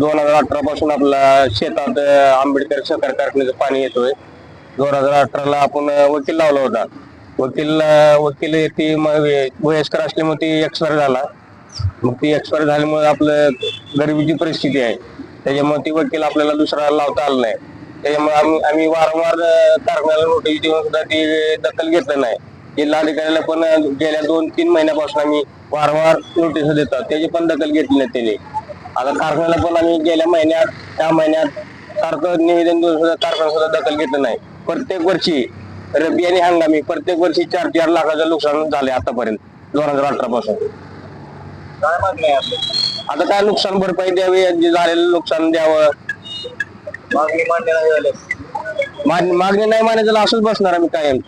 दोन हजार अठरा पासून आपला शेतात आंबेडकर सहकार कारखान्याचं पाणी येतोय. दोन हजार अठराला आपण वकील लावला होता. वकील वकील ती वयस्कर असल्यामुळे ती एक्सपायर झाला. मग ती एक्सपायर झाल्यामुळे आपलं गरिबीची परिस्थिती आहे. त्याच्यामुळे ती वकील आपल्याला दुसरा लावता आला नाही. त्याच्यामुळे आम्ही आम्ही वारंवार कारखान्याला नोटीस देऊन सुद्धा ती दखल घेतलं नाही. जिल्हाधिकाऱ्याला पण गेल्या दोन तीन महिन्यापासून आम्ही वारंवार नोटीस देतात. त्याची पण दखल घेतली नाही त्याने. आता कारखान्याला पण आम्ही गेल्या महिन्यात त्या महिन्यात सारखं निवेदन देऊन सुद्धा कारखाना सुद्धा दखल घेतलं नाही. प्रत्येक वर्षी रब्बी आणि हंगामी प्रत्येक वर्षी चार चार लाखाचं नुकसान झाले आतापर्यंत दोन हजार अठरा पासून. काय मागणी आहे आपली? आता काय नुकसान भरपाई द्यावी जे झालेलं नुकसान द्यावं. मागणी मान्य नाही झाल्यास माग- मागणी नाही माने असंच बसणार आम्ही कायम.